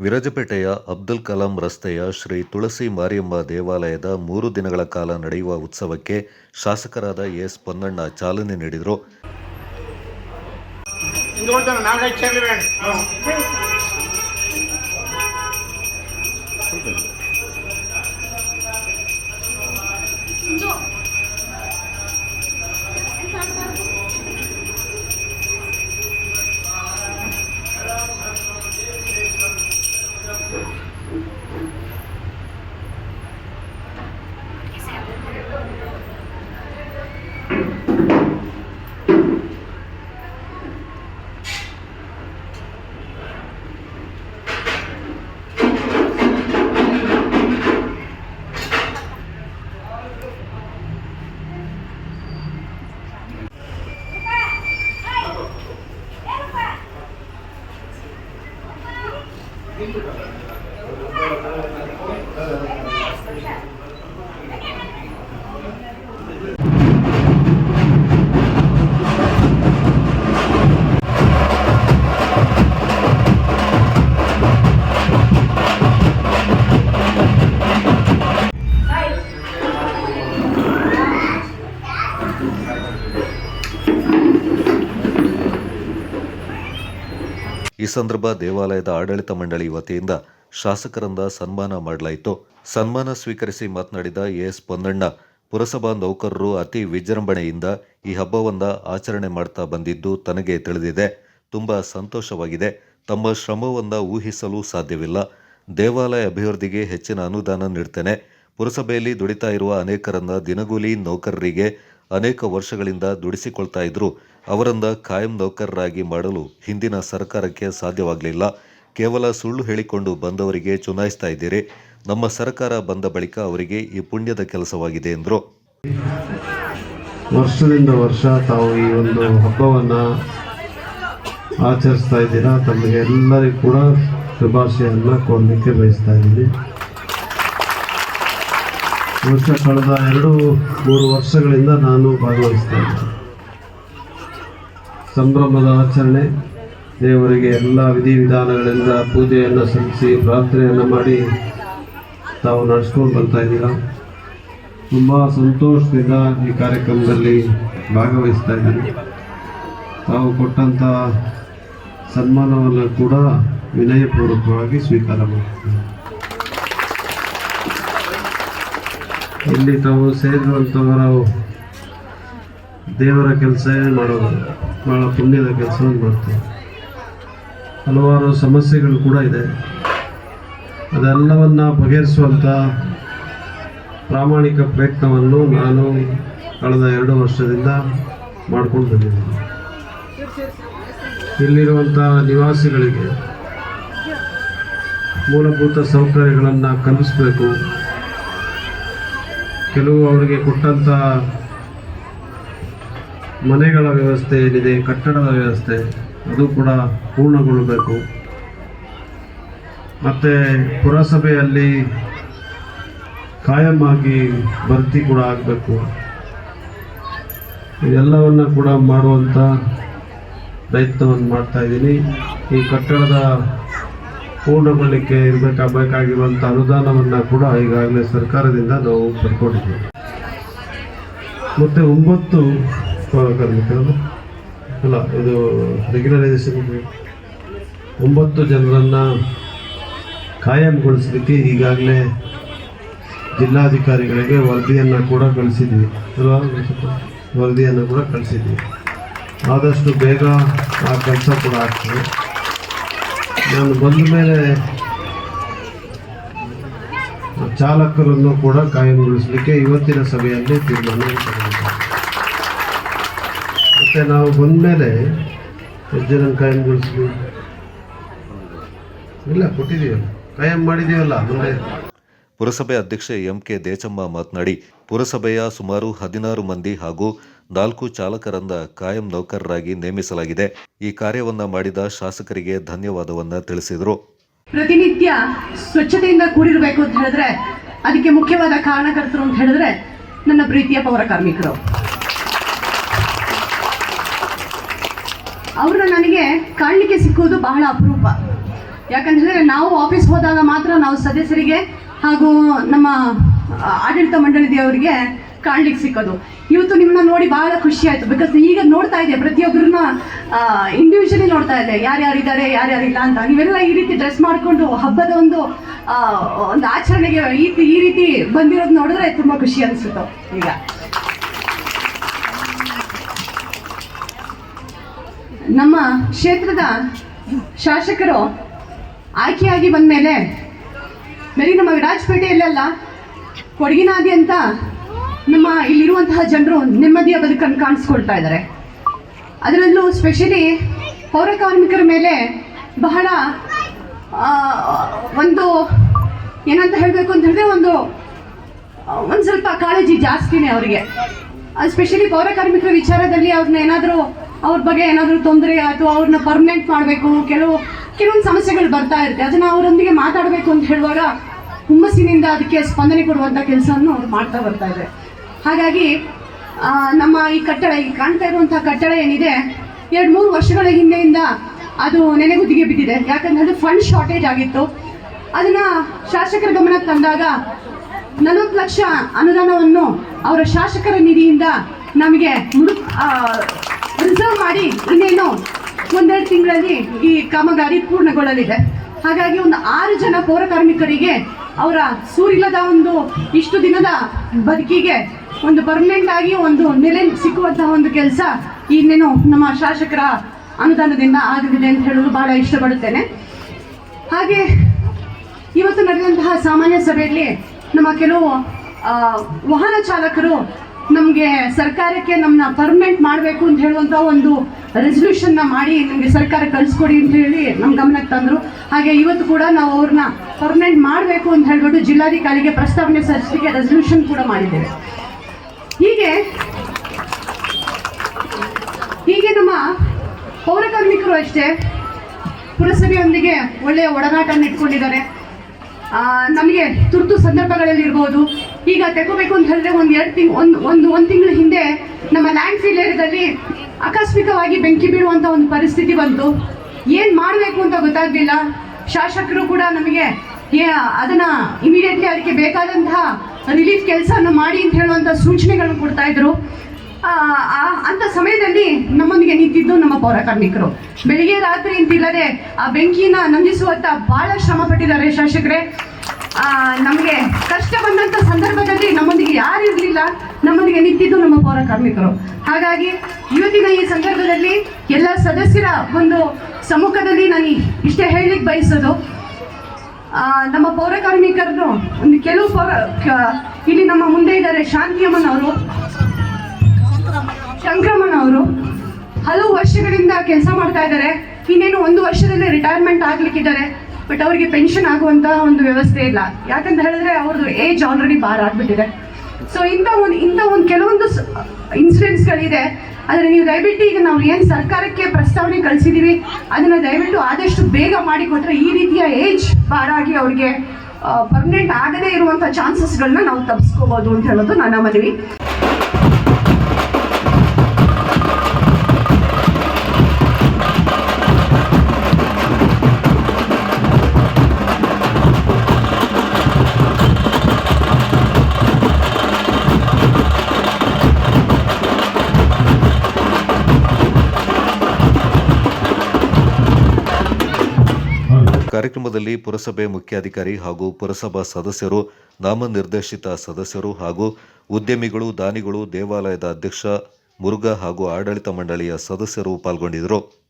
ವಿರಾಜಪೇಟೆಯ ಅಬ್ದುಲ್ ಕಲಾಂ ರಸ್ತೆಯ ಶ್ರೀ ತುಳಸಿ ಮಾರಿಯಮ್ಮ ದೇವಾಲಯದ ಮೂರು ದಿನಗಳ ಕಾಲ ನಡೆಯುವ ಉತ್ಸವಕ್ಕೆ ಶಾಸಕರಾದ ಎಸ್ ಪೊನ್ನಣ್ಣ ಚಾಲನೆ ನೀಡಿದರು. ಈ ಸಂದರ್ಭ ದೇವಾಲಯದ ಆಡಳಿತ ಮಂಡಳಿ ವತಿಯಿಂದ ಶಾಸಕರಿಂದ ಸನ್ಮಾನ ಮಾಡಲಾಯಿತು. ಸನ್ಮಾನ ಸ್ವೀಕರಿಸಿ ಮಾತನಾಡಿದ ಎಸ್ ಪೊನ್ನಣ್ಣ, ಪುರಸಭಾ ನೌಕರರು ಅತಿ ವಿಜೃಂಭಣೆಯಿಂದ ಈ ಹಬ್ಬವನ್ನ ಆಚರಣೆ ಮಾಡ್ತಾ ಬಂದಿದ್ದು ತನಗೆ ತಿಳಿದಿದೆ. ತುಂಬ ಸಂತೋಷವಾಗಿದೆ. ತಮ್ಮ ಶ್ರಮವನ್ನ ಊಹಿಸಲು ಸಾಧ್ಯವಿಲ್ಲ. ದೇವಾಲಯ ಅಭಿವೃದ್ಧಿಗೆ ಹೆಚ್ಚಿನ ಅನುದಾನ ನೀಡ್ತೇನೆ. ಪುರಸಭೆಯಲ್ಲಿ ದುಡಿತಾ ಇರುವ ಅನೇಕರನ್ನ ದಿನಗೂಲಿ ನೌಕರರಿಗೆ ಅನೇಕ ವರ್ಷಗಳಿಂದ ದುಡಿಸಿಕೊಳ್ತಾ ಇದ್ರು. ಅವರನ್ನ ಕಾಯಂ ನೌಕರರಾಗಿ ಮಾಡಲು ಹಿಂದಿನ ಸರ್ಕಾರಕ್ಕೆ ಸಾಧ್ಯವಾಗಲಿಲ್ಲ. ಕೇವಲ ಸುಳ್ಳು ಹೇಳಿಕೊಂಡು ಬಂದವರಿಗೆ ಚುನಾಯಿಸ್ತಾ ಇದ್ದೀರಿ. ನಮ್ಮ ಸರ್ಕಾರ ಬಂದ ಬಳಿಕ ಅವರಿಗೆ ಈ ಪುಣ್ಯದ ಕೆಲಸವಾಗಿದೆ ಎಂದರು. ವರ್ಷದಿಂದ ವರ್ಷ ತಾವು ಈ ಒಂದು ಹಬ್ಬವನ್ನು ಆಚರಿಸ್ತಾ ಇದ್ದೀರಾ? ತಮಗೆ ಎಲ್ಲರಿಗೂ ಕೂಡ ಶುಭಾಶಯವನ್ನು ಕೋರಲಿಕ್ಕೆ ಬಯಸ್ತಾ ಇದ್ದೀನಿ ವರ್ಷ ಕಳೆದ ಎರಡು, ಮೂರು ವರ್ಷಗಳಿಂದ ನಾನು ಭಾಗವಹಿಸ್ತಾ ಇದ್ದೀನಿ. ಸಂಭ್ರಮದ ಆಚರಣೆ. ದೇವರಿಗೆ ಎಲ್ಲ ವಿಧಿವಿಧಾನಗಳಿಂದ ಪೂಜೆಯನ್ನು ಸಲ್ಲಿಸಿ ಪ್ರಾರ್ಥನೆಯನ್ನು ಮಾಡಿ ತಾವು ನಡೆಸ್ಕೊಂಡು ಬರ್ತಾ ಇದ್ದೀರಾ? ತುಂಬ ಸಂತೋಷದಿಂದ ಈ ಕಾರ್ಯಕ್ರಮದಲ್ಲಿ ಭಾಗವಹಿಸ್ತಾ ಇದ್ದೀನಿ ತಾವು ಕೊಟ್ಟಂಥ ಸನ್ಮಾನವನ್ನು ಕೂಡ ವಿನಯಪೂರ್ವಕವಾಗಿ ಸ್ವೀಕಾರ ಮಾಡ್ತೀನಿ ಇಲ್ಲಿ ತಾವು ಸೇರಿರುವಂಥವರು ದೇವರ ಕೆಲಸ ಮಾಡೋದು ಭಾಳ ಪುಣ್ಯದ ಕೆಲಸವನ್ನು ಮಾಡ್ತೀವಿ. ಹಲವಾರು ಸಮಸ್ಯೆಗಳು ಕೂಡ ಇದೆ. ಅದೆಲ್ಲವನ್ನು ಬಗೆಹರಿಸುವಂಥ ಪ್ರಾಮಾಣಿಕ ಪ್ರಯತ್ನವನ್ನು ನಾನು ಕಳೆದ ಎರಡು ವರ್ಷದಿಂದ ಮಾಡ್ಕೊಂಡು ಬಂದಿದ್ದೀನಿ. ಇಲ್ಲಿರುವಂಥ ನಿವಾಸಿಗಳಿಗೆ ಮೂಲಭೂತ ಸೌಕರ್ಯಗಳನ್ನು ಕಲ್ಪಿಸಬೇಕು. ಕೆಲವು ಅವರಿಗೆ ಕೊಟ್ಟಂಥ ಮನೆಗಳ ವ್ಯವಸ್ಥೆ ಏನಿದೆ, ಕಟ್ಟಡದ ವ್ಯವಸ್ಥೆ, ಅದು ಕೂಡ ಪೂರ್ಣಗೊಳ್ಳಬೇಕು. ಮತ್ತು ಪುರಸಭೆಯಲ್ಲಿ ಕಾಯಂ ಭರ್ತಿ ಕೂಡ ಆಗಬೇಕು. ಇದೆಲ್ಲವನ್ನು ಕೂಡ ಮಾಡುವಂಥ ಪ್ರಯತ್ನವನ್ನು ಮಾಡ್ತಾ ಇದ್ದೀನಿ. ಈ ಕಟ್ಟಡದ ಪೂರ್ಣಗೊಳ್ಳಲಿಕ್ಕೆ ಇರಬೇಕಾಗಬೇಕಾಗಿರುವಂಥ ಅನುದಾನವನ್ನು ಕೂಡ ಈಗಾಗಲೇ ಸರ್ಕಾರದಿಂದ ನಾವು ಪಡ್ಕೊಂಡಿದ್ದೀವಿ. ಮತ್ತು ಒಂಬತ್ತು ಕಾರ್ಮಿಕರಲ್ಲ ಅಲ್ಲ, ಇದು ರೆಗ್ಯುಲರೈಸೇಷನ್ ಒಂಬತ್ತು ಜನರನ್ನು ಕಾಯಂಗೊಳಿಸಲಿಕ್ಕೆ ಈಗಾಗಲೇ ಜಿಲ್ಲಾಧಿಕಾರಿಗಳಿಗೆ ವರದಿಯನ್ನು ಕೂಡ ಕಳಿಸಿದ್ವಿ. ಅಲ್ವಾ ವರದಿಯನ್ನು ಕೂಡ ಕಳಿಸಿದ್ವಿ. ಆದಷ್ಟು ಬೇಗ ಆ ಕೆಲಸ ಕೂಡ ಆಗ್ತದೆ. ನಾನು ಬಂದ ಮೇಲೆ ಚಾಲಕರನ್ನು ಕೂಡ ಕಾಯಂಗೊಳಿಸಲಿಕ್ಕೆ ಇವತ್ತಿನ ಸಭೆಯಲ್ಲಿ ತೀರ್ಮಾನ ಮತ್ತು ನಾವು ಬಂದ ಮೇಲೆ ಎಷ್ಟು ಜನ ಕಾಯಂಗೊಳಿಸಿದ್ವಿ ಇಲ್ಲ ಕೊಟ್ಟಿದ್ದೀವಲ್ಲ. ಕಾಯಂ ಮಾಡಿದ್ದೀವಲ್ಲ ಮುಂದೆ. ಪುರಸಭೆ ಅಧ್ಯಕ್ಷೆ ಎಂಕೆ ದೇಚಮ್ಮ ಮಾತನಾಡಿ ಪುರಸಭೆಯ ಸುಮಾರು ಹದಿನಾರು ಮಂದಿ ಹಾಗೂ ನಾಲ್ಕು ಚಾಲಕರನ್ನ ಕಾಯಂ ನೌಕರರಾಗಿ ನೇಮಿಸಲಾಗಿದೆ. ಈ ಕಾರ್ಯವನ್ನ ಮಾಡಿದ ಶಾಸಕರಿಗೆ ಧನ್ಯವಾದವನ್ನ ತಿಳಿಸಿದರು. ಪ್ರತಿನಿತ್ಯ ಸ್ವಚ್ಛತೆಯಿಂದ ಕೂಡಿರಬೇಕು ಅಂತ ಹೇಳಿದ್ರೆ ಅದಕ್ಕೆ ಮುಖ್ಯವಾದ ಕಾರಣಕರ್ತರು ಅಂತ ಹೇಳಿದ್ರೆ ನನ್ನ ಪ್ರೀತಿಯ ಪೌರ ಕಾರ್ಮಿಕರು. ಅವ್ರನ್ನ ನನಗೆ ಕಾಣಲಿಕ್ಕೆ ಸಿಕ್ಕುವುದು ಬಹಳ ಅಪರೂಪ. ಯಾಕಂತಂದರೆ ನಾವು ಆಫೀಸ್ ಹೋದಾಗ ಮಾತ್ರ ನಾವು ಸದಸ್ಯರಿಗೆ ಹಾಗೂ ನಮ್ಮ ಆಡಳಿತ ಮಂಡಳಿಯವರಿಗೆ ಕಾಣ್ಲಿಕ್ಕೆ ಸಿಕ್ಕೋದು. ಇವತ್ತು ನಿಮ್ಮನ್ನ ನೋಡಿ ಬಹಳ ಖುಷಿ ಆಯ್ತು. ಬಿಕಾಸ್ ಈಗ ನೋಡ್ತಾ ಇದೆ ಪ್ರತಿಯೊಬ್ಬರನ್ನ ಇಂಡಿವಿಜುವಲಿ ನೋಡ್ತಾ ಇದೆ ಯಾರ್ಯಾರು ಇದ್ದಾರೆ ಯಾರ್ಯಾರಿಲ್ಲ ಅಂತ. ನೀವೆಲ್ಲ ಈ ರೀತಿ ಡ್ರೆಸ್ ಮಾಡಿಕೊಂಡು ಹಬ್ಬದ ಒಂದು ಒಂದು ಆಚರಣೆಗೆ ಈ ಈ ರೀತಿ ಬಂದಿರೋದು ನೋಡಿದ್ರೆ ತುಂಬ ಖುಷಿ ಅನಿಸುತ್ತೆ ಈಗ. ನಮ್ಮ ಕ್ಷೇತ್ರದ ಶಾಸಕರು ಆಯ್ಕೆಯಾಗಿ ಬಂದ ಮೇಲೆ ಬರೀ ನಮ್ಮ ವಿರಾಜಪೇಟೆಯಲ್ಲೆಲ್ಲ ಕೊಡಗಿನಾದ್ಯಂತ ನಮ್ಮ ಇಲ್ಲಿರುವಂತಹ ಜನರು ನೆಮ್ಮದಿಯ ಬದುಕನ್ನು ಕಾಣಿಸ್ಕೊಳ್ತಾ ಇದ್ದಾರೆ. ಅದರಲ್ಲೂ ಸ್ಪೆಷಲಿ ಪೌರ ಕಾರ್ಮಿಕರ ಮೇಲೆ ಬಹಳ ಒಂದು ಏನಂತ ಹೇಳಬೇಕು ಅಂತ ಹೇಳಿದ್ರೆ ಒಂದು ಒಂದು ಸ್ವಲ್ಪ ಕಾಳಜಿ ಜಾಸ್ತಿನೇ ಅವರಿಗೆ. ಸ್ಪೆಷಲಿ ಪೌರ ಕಾರ್ಮಿಕರ ವಿಚಾರದಲ್ಲಿ ಅವ್ರನ್ನ ಏನಾದರೂ ಅವ್ರ ಬಗ್ಗೆ ಏನಾದರೂ ತೊಂದರೆ ಆಯ್ತು, ಅವ್ರನ್ನ ಪರ್ಮನೆಂಟ್ ಮಾಡಬೇಕು, ಕೆಲವು, ಕೆಲವೊಂದು ಸಮಸ್ಯೆಗಳು ಬರ್ತಾ ಇರುತ್ತೆ. ಅದನ್ನು ಅವರೊಂದಿಗೆ ಮಾತಾಡಬೇಕು ಅಂತ ಹೇಳುವಾಗ ಹುಮ್ಮಸ್ಸಿನಿಂದ ಅದಕ್ಕೆ ಸ್ಪಂದನೆ ಕೊಡುವಂಥ ಕೆಲಸವನ್ನು ಅವ್ರು ಮಾಡ್ತಾ ಬರ್ತಾ ಇದೆ ಹಾಗಾಗಿ ನಮ್ಮ ಈ ಕಟ್ಟಡ ಈ ಕಾಣ್ತಾ ಇರುವಂಥ ಕಟ್ಟಡ ಏನಿದೆ, ಎರಡು ಮೂರು ವರ್ಷಗಳ ಹಿಂದೆಯಿಂದ ಅದು ನೆನೆಗುದಿಗೆ ಬಿದ್ದಿದೆ. ಯಾಕಂದ್ರೆ ಫಂಡ್ ಶಾರ್ಟೇಜ್ ಆಗಿತ್ತು. ಅದನ್ನು ಶಾಸಕರ ಗಮನಕ್ಕೆ ತಂದಾಗ ನಲವತ್ತು ಲಕ್ಷ ಅನುದಾನವನ್ನು ಅವರ ಶಾಸಕರ ನಿಧಿಯಿಂದ ನಮಗೆ ರಿಸರ್ವ್ ಮಾಡಿ ಇನ್ನೇನು ಒಂದೆರಡು ತಿಂಗಳಲ್ಲಿ ಈ ಕಾಮಗಾರಿ ಪೂರ್ಣಗೊಳ್ಳಲಿದೆ. ಹಾಗಾಗಿ ಒಂದು ಆರು ಜನ ಪೌರ ಕಾರ್ಮಿಕರಿಗೆ ಅವರ ಸೂರಿಲ್ಲದ ಒಂದು ಇಷ್ಟು ದಿನದ ಬದುಕಿಗೆ ಒಂದು ಪರ್ಮನೆಂಟ್ ಆಗಿ ಒಂದು ನೆಲೆ ಸಿಕ್ಕುವಂತಹ ಒಂದು ಕೆಲಸ ಇನ್ನೇನು ನಮ್ಮ ಶಾಸಕರ ಅನುದಾನದಿಂದ ಆಗಲಿದೆ ಅಂತ ಹೇಳಲು ಬಹಳ ಇಷ್ಟಪಡುತ್ತೇನೆ. ಹಾಗೆ ಇವತ್ತು ನಡೆದಂತಹ ಸಾಮಾನ್ಯ ಸಭೆಯಲ್ಲಿ ನಮ್ಮ ಕೆಲವು ವಾಹನ ಚಾಲಕರು ನಮಗೆ ಸರ್ಕಾರಕ್ಕೆ ನಮ್ಮನ್ನ ಪರ್ಮನೆಂಟ್ ಮಾಡಬೇಕು ಅಂತ ಹೇಳುವಂಥ ಒಂದು ರೆಸಲ್ಯೂಷನ್ನ ಮಾಡಿ ನಮಗೆ ಸರ್ಕಾರ ಕಳಿಸ್ಕೊಡಿ ಅಂತ ಹೇಳಿ ನಮ್ಮ ಗಮನಕ್ಕೆ ತಂದರು. ಹಾಗೆ ಇವತ್ತು ಕೂಡ ನಾವು ಅವ್ರನ್ನ ಪರ್ಮನೆಂಟ್ ಮಾಡಬೇಕು ಅಂತ ಹೇಳ್ಬಿಟ್ಟು ಜಿಲ್ಲಾಧಿಕಾರಿಗೆ ಪ್ರಸ್ತಾವನೆ ಸಲ್ಲಿಸಲಿಕ್ಕೆ ರೆಸಲ್ಯೂಷನ್ ಕೂಡ ಮಾಡಿದ್ದೇವೆ. ಹೀಗೆ ಹೀಗೆ ನಮ್ಮ ಪೌರಕಾರ್ಮಿಕರು ಅಷ್ಟೇ ಪುರಸಭೆಯೊಂದಿಗೆ ಒಳ್ಳೆಯ ಒಡನಾಟವನ್ನು ಇಟ್ಕೊಂಡಿದ್ದಾರೆ. ನಮಗೆ ತುರ್ತು ಸಂದರ್ಭಗಳಲ್ಲಿ ಇರ್ಬೋದು. ಈಗ ತೆಗೋಬೇಕು ಅಂತ ಹೇಳಿದ್ರೆ ಒಂದು ಎರಡು ತಿಂಗ್, ಒಂದು ಒಂದು ಒಂದು ತಿಂಗಳ ಹಿಂದೆ ನಮ್ಮ ಲ್ಯಾಂಡ್ ಫೀಲ್ ಏರಿಯಾದಲ್ಲಿ ಆಕಸ್ಮಿಕವಾಗಿ ಬೆಂಕಿ ಬೀಳುವಂಥ ಒಂದು ಪರಿಸ್ಥಿತಿ ಬಂತು. ಏನು ಮಾಡಬೇಕು ಅಂತ ಗೊತ್ತಾಗಲಿಲ್ಲ. ಶಾಸಕರು ಕೂಡ ನಮಗೆ ಅದನ್ನು ಇಮಿಡಿಯೇಟ್ಲಿ ಅದಕ್ಕೆ ಬೇಕಾದಂತಹ ರಿಲೀಫ್ ಕೆಲಸವನ್ನು ಮಾಡಿ ಅಂತ ಹೇಳುವಂಥ ಸೂಚನೆಗಳನ್ನು ಕೊಡ್ತಾ ಅಂತ ಸಮಯದಲ್ಲಿ ನಮ್ಮೊಂದಿಗೆ ನಿಂತಿದ್ದು ನಮ್ಮ ಪೌರ ಕಾರ್ಮಿಕರು. ಬೆಳಿಗ್ಗೆ ರಾತ್ರಿ ಅಂತಿಲ್ಲದೆ ಆ ಬೆಂಕಿನ ನಂದಿಸುವತ್ತ ಬಹಳ ಶ್ರಮ ಪಟ್ಟಿದ್ದಾರೆ ಶಾಸಕರೇ. ನಮಗೆ ಕಷ್ಟ ಬಂದಂಥ ಸಂದರ್ಭದಲ್ಲಿ ನಮ್ಮೊಂದಿಗೆ ಯಾರು ಇರಲಿಲ್ಲ, ನಮ್ಮೊಂದಿಗೆ ನಿಂತಿದ್ದು ನಮ್ಮ ಪೌರ ಕಾರ್ಮಿಕರು. ಹಾಗಾಗಿ ಇವತ್ತಿನ ಈ ಸಂದರ್ಭದಲ್ಲಿ ಎಲ್ಲ ಸದಸ್ಯರ ಒಂದು ಸಮ್ಮುಖದಲ್ಲಿ ನಾನು ಇಷ್ಟೇ ಹೇಳಲಿಕ್ಕೆ ಬಯಸೋದು. ನಮ್ಮ ಪೌರ ಕಾರ್ಮಿಕರನ್ನು ಒಂದು ಕೆಲವು ಪೌರ ಇಲ್ಲಿ ನಮ್ಮ ಮುಂದೆ ಇದ್ದಾರೆ ಶಾಂತಿಯಮ್ಮನವರು ಶಂಕ್ರಮಣ ಅವರು ಹಲವು ವರ್ಷಗಳಿಂದ ಕೆಲಸ ಮಾಡ್ತಾ ಇದ್ದಾರೆ. ಇನ್ನೇನು ಒಂದು ವರ್ಷದಲ್ಲೇ ರಿಟೈರ್ಮೆಂಟ್ ಆಗ್ಲಿಕ್ಕಿದ್ದಾರೆ. ಬಟ್ ಅವರಿಗೆ ಪೆನ್ಷನ್ ಆಗುವಂತಹ ಒಂದು ವ್ಯವಸ್ಥೆ ಇಲ್ಲ. ಯಾಕಂತ ಹೇಳಿದ್ರೆ ಅವ್ರದ್ದು ಏಜ್ ಆಲ್ರೆಡಿ ಬಾರ್ ಆಗ್ಬಿಟ್ಟಿದೆ. ಸೊ ಇಂಥ ಒಂದು ಇಂಥ ಒಂದು ಕೆಲವೊಂದು ಇನ್ಸಿಡೆಂಟ್ಸ್ಗಳಿದೆ ಆದರೆ ನೀವು ದಯವಿಟ್ಟು ಈಗ ನಾವು ಏನು ಸರ್ಕಾರಕ್ಕೆ ಪ್ರಸ್ತಾವನೆ ಕಳಿಸಿದ್ದೀವಿ ಅದನ್ನು ದಯವಿಟ್ಟು ಆದಷ್ಟು ಬೇಗ ಮಾಡಿಕೊಟ್ರೆ ಈ ರೀತಿಯ ಏಜ್ ಬಾರ್ ಆಗಿ ಅವ್ರಿಗೆ ಪರ್ಮನೆಂಟ್ ಆಗದೇ ಇರುವಂಥ ಚಾನ್ಸಸ್ಗಳನ್ನ ನಾವು ತಪ್ಪಿಸ್ಕೋಬೋದು ಅಂತ ಹೇಳೋದು ನನ್ನ ಮನವಿ. ಕಾರ್ಯಕ್ರಮದಲ್ಲಿ ಪುರಸಭೆ ಮುಖ್ಯಾಧಿಕಾರಿ ಹಾಗೂ ಪುರಸಭಾ ಸದಸ್ಯರು, ನಾಮನಿರ್ದೇಶಿತ ಸದಸ್ಯರು ಹಾಗೂ ಉದ್ಯಮಿಗಳು, ದಾನಿಗಳು, ದೇವಾಲಯದ ಅಧ್ಯಕ್ಷ, ಮುರುಘಾ ಹಾಗೂ ಆಡಳಿತ ಮಂಡಳಿಯ ಸದಸ್ಯರು ಪಾಲ್ಗೊಂಡಿದ್ದರು.